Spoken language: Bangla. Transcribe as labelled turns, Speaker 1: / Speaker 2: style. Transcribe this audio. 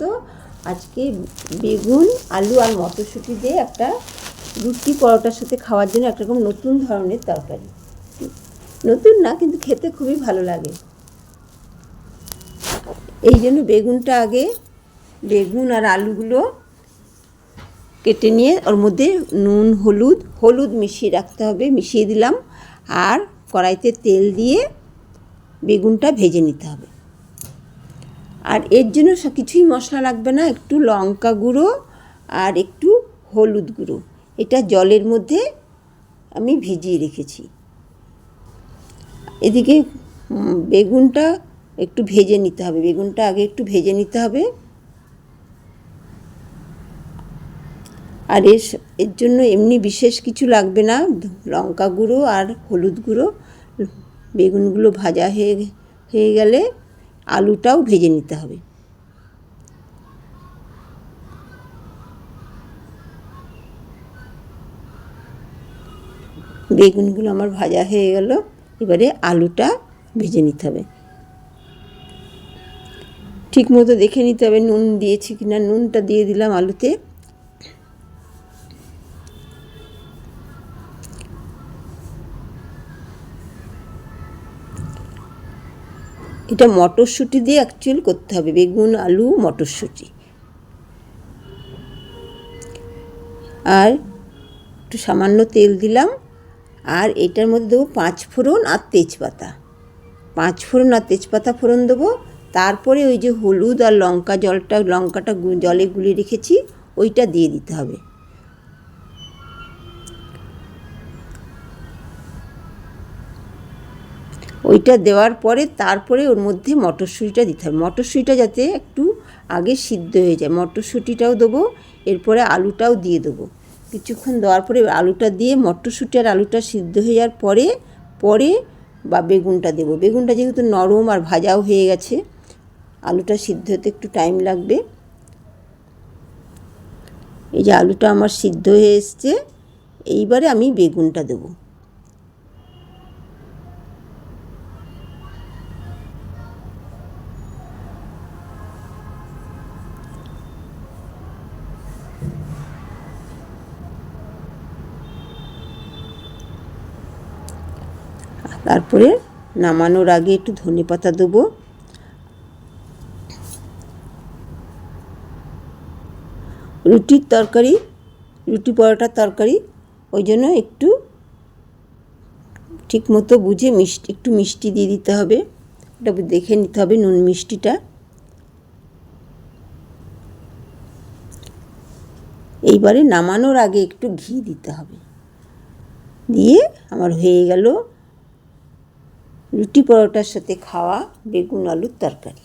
Speaker 1: তো আজকে বেগুন, আলু আর মটরশুঁটি দিয়ে একটা রুটি পরোটার সাথে খাওয়ার জন্য একটা রকম নতুন ধরনের তরকারি। নতুন না, কিন্তু খেতে খুবই ভালো লাগে। এই জন্য বেগুনটা আগে বেগুন আর আলুগুলো কেটে নিয়ে ওর মধ্যে নুন, হলুদ হলুদ মিশিয়ে রাখতে হবে, মিশিয়ে দিলাম। আর কড়াইতে তেল দিয়ে বেগুনটা ভেজে নিতে হবে। আর এর জন্য কিছুই মশলা লাগবে না, একটু লঙ্কা গুঁড়ো আর একটু হলুদ গুঁড়ো। এটা জলের মধ্যে আমি ভিজিয়ে রেখেছি। এদিকে বেগুনটা একটু ভেজে নিতে হবে। বেগুনটা আগে একটু ভেজে নিতে হবে। আর এর এর জন্য এমনি বিশেষ কিছু লাগবে না। লঙ্কা গুঁড়ো আর হলুদ গুঁড়ো। বেগুনগুলো ভাজা হয়ে হয়ে গেলে আলুটাও ভেজে নিতে হবে। বেগুনগুলো আমার ভাজা হয়ে গেল, এবারে আলুটা ভেজে নিতে হবে। ঠিক মতো দেখে নিতে হবে নুন দিয়েছি কিনা, নুনটা দিয়ে দিলাম আলুতে। এটা মটরশুঁটি দিয়ে অ্যাকচুয়াল করতে হবে, বেগুন, আলু, মটরশুঁটি। আর একটু সামান্য তেল দিলাম, আর এটার মধ্যে দেবো পাঁচ ফোড়ন আর তেজপাতা। পাঁচ ফোড়ন আর তেজপাতা ফোড়ন দেবো, তারপরে ওই যে হলুদ আর লঙ্কা জলটা, লঙ্কাটা জলে গুলিয়ে রেখেছি, ওইটা দিয়ে দিতে হবে। ওইটা দেওয়ার পরে তারপরে ওর মধ্যে মটরশুঁটিটা দিতে হবে। মটরশুঁটিটা যাতে একটু আগে সিদ্ধ হয়ে যায়। মটরশুঁটিটাও দেবো, এরপরে আলুটাও দিয়ে দেবো। কিছুক্ষণ দেওয়ার পরে আলুটা দিয়ে মটরশুঁটি আর আলুটা সিদ্ধ হয়ে যাওয়ার পরে পরে বা বেগুনটা দেবো। বেগুনটা যেহেতু নরম আর ভাজাও হয়ে গেছে, আলুটা সিদ্ধ হতে একটু টাইম লাগবে। এই যে আলুটা আমার সিদ্ধ হয়ে এসছে, এইবারে আমি বেগুনটা দেবো। তারপরে নামানোর আগে একটু ধনে পাতা দেবো। রুটির তরকারি, রুটি পরোটার তরকারি, ওই জন্য একটু ঠিক মতো বুঝে মিষ্টি, একটু মিষ্টি দিয়ে দিতে হবে। ওটা দেখে নিতে হবে নুন মিষ্টিটা। এইবারে নামানোর আগে একটু ঘি দিতে হবে। দিয়ে আমার হয়ে গেল রুটি পরোটার সাথে খাওয়া বেগুন আলুর তরকারি।